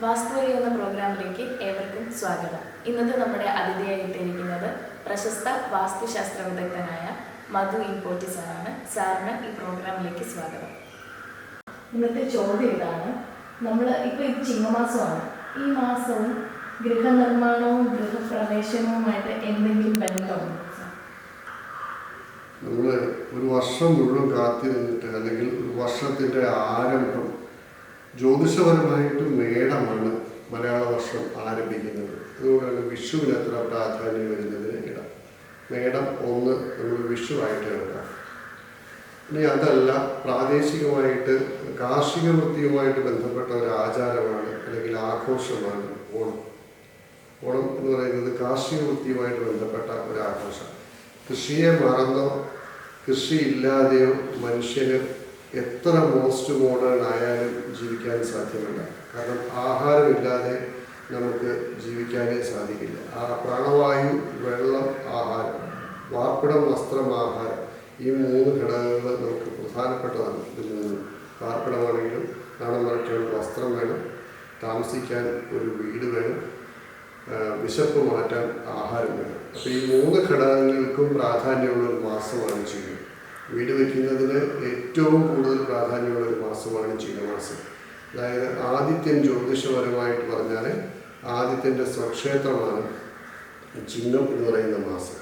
വാസ്തുവഴി എന്ന പ്രോഗ്രാമിലേക്ക് ഏവർക്കും സ്വാഗതം. ഇന്നത്തെ നമ്മുടെ അതിഥിയായിട്ടിരിക്കുന്നത് പ്രശസ്ത വാസ്തുശാസ്ത്ര വിദഗ്ധനായ മധു ഇമ്പോട്ടി സാറാണ്. സാറിന് ഈ പ്രോഗ്രാമിലേക്ക് സ്വാഗതം. ഇന്നത്തെ ചോദ്യം ഇതാണ്. നമ്മൾ ഇപ്പോൾ ഈ ചിങ്ങമാസമാണ്. ഈ മാസവും ഗൃഹനിർമ്മാണവും ഗൃഹപ്രവേശനവുമായിട്ട് എന്തെങ്കിലും ബന്ധമുണ്ടോ? നമ്മൾ ഒരു വർഷം മുഴുവൻ കാത്തി നിന്നിട്ട് അല്ലെങ്കിൽ ഒരു വർഷത്തിന്റെ ആരംഭം ജ്യോതിഷപരമായിട്ട് മേടമാണ് മലയാള വർഷം ആരംഭിക്കുന്നത്. അതുകൊണ്ടാണ് വിഷുവിന് അത്ര പ്രാധാന്യം വരുന്നതിന് ഇടം. മേടം ഒന്ന് നമ്മൾ വിഷുവായിട്ട് എടുക്കാം ഇനി അതല്ല പ്രാദേശികമായിട്ട് കാർഷിക വൃത്തിയുമായിട്ട് ബന്ധപ്പെട്ട ഒരു ആചാരമാണ് അല്ലെങ്കിൽ ആഘോഷമാണ് ഓണം. ഓണം എന്ന് പറയുന്നത് കാർഷിക വൃത്തിയുമായിട്ട് ബന്ധപ്പെട്ട ഒരു ആഘോഷം. കൃഷിയെ മറന്നോ കൃഷി ഇല്ലാതെയോ മനുഷ്യന് എത്ര മോസ്റ്റ് മോഡേൺ ആയാലും ജീവിക്കാൻ സാധ്യമല്ല. കാരണം ആഹാരമില്ലാതെ നമുക്ക് ജീവിക്കാനേ സാധിക്കില്ല. ആ പ്രാണവായു വെള്ളം ആഹാരം വാർപ്പിടം വസ്ത്രം ആഹാരം ഈ മൂന്ന് ഘടകങ്ങൾ നമുക്ക് പ്രധാനപ്പെട്ടതാണ് ഇതിൽ നിന്ന്. വാർപ്പിടമാണെങ്കിലും നാണം മറയ്ക്കാൻ വസ്ത്രം വേണം താമസിക്കാൻ ഒരു വീട് വേണം വിശപ്പ് മാറ്റാൻ ആഹാരം വേണം. അപ്പോൾ ഈ മൂന്ന് ഘടകങ്ങൾക്കും പ്രാധാന്യമുള്ള ഒരു മാസമാണ് ചിങ്ങം വീട് വയ്ക്കുന്നതിന് ഏറ്റവും കൂടുതൽ പ്രാധാന്യമുള്ള ഒരു മാസമാണ് ചിങ്ങമാസം അതായത് ആദിത്യൻ ജ്യോതിഷപരമായിട്ട് പറഞ്ഞാൽ ആദിത്യന്റെ സ്വക്ഷേത്രമാണ് ചിങ്ങം എന്ന് പറയുന്ന മാസം.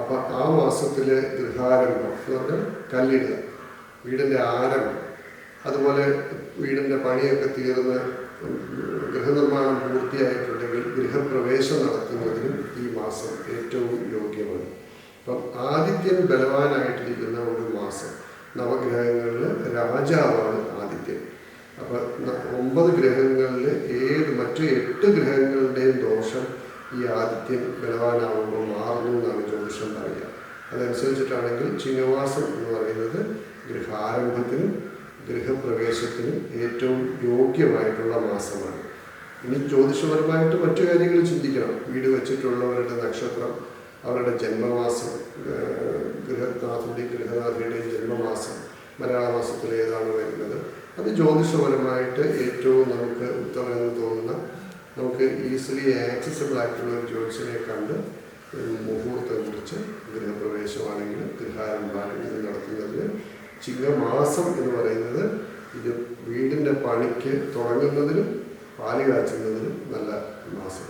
അപ്പോൾ ആ മാസത്തിൽ ഗൃഹാരംഭം എന്ന് പറഞ്ഞാൽ കല്ലിടുക വീടിന്റെ ആരംഭം അതുപോലെ വീടിന്റെ പണിയൊക്കെ തീർന്ന് ഗൃഹനിർമ്മാണം പൂർത്തിയായിട്ടുണ്ടെങ്കിൽ ഗൃഹപ്രവേശം നടത്തുന്നതിനും ഈ മാസം ഏറ്റവും യോഗ്യമാണ്. അപ്പം ആദിത്യൻ ബലവാനായിട്ടിരിക്കുന്ന ഒരു മാസം നവഗ്രഹങ്ങളിൽ രാജാവാണ് ആദിത്യൻ. അപ്പം ഒമ്പത് ഗ്രഹങ്ങളിൽ ഏത് മറ്റു എട്ട് ഗ്രഹങ്ങളുടെയും ദോഷം ഈ ആദിത്യൻ ബലവാനാവുമ്പോൾ മാറുന്നു എന്നാണ് ജ്യോതിഷം പറയുക. അതനുസരിച്ചിട്ടാണെങ്കിൽ ചിങ്ങമാസം എന്ന് പറയുന്നത് ഗൃഹാരംഭത്തിനും ഗൃഹപ്രവേശത്തിനും ഏറ്റവും യോഗ്യമായിട്ടുള്ള മാസമാണ്. ഇനി ജ്യോതിഷപരമായിട്ട് മറ്റു കാര്യങ്ങൾ ചിന്തിക്കണം. വീട് വെച്ചിട്ടുള്ളവരുടെ നക്ഷത്രം അവരുടെ ജന്മമാസം ഏഹ് ഗൃഹനാഥന്റെയും ഗൃഹനാഥയുടെയും ജന്മമാസം മലയാള മാസത്തിൽ ഏതാണ് വരുന്നത്? അത് ജ്യോതിഷപരമായിട്ട് ഏറ്റവും നമുക്ക് ഉത്തമമെന്ന് തോന്നുന്ന നമുക്ക് ഈസിലി ആക്സസബിൾ ആയിട്ടുള്ള ഒരു ജ്യോതിഷനെ കണ്ട് മുഹൂർത്തം കുറിച്ച് ഗൃഹപ്രവേശമാണെങ്കിലും ഗൃഹാരംഭാണെങ്കിലും നടത്തുന്നതിന്. ചിങ്ങമാസം എന്ന് പറയുന്നത് ഇത് വീടിന്റെ പണിക്ക് തുടങ്ങുന്നതിനും പാൽ കാച്ചുന്നതിനും നല്ല മാസം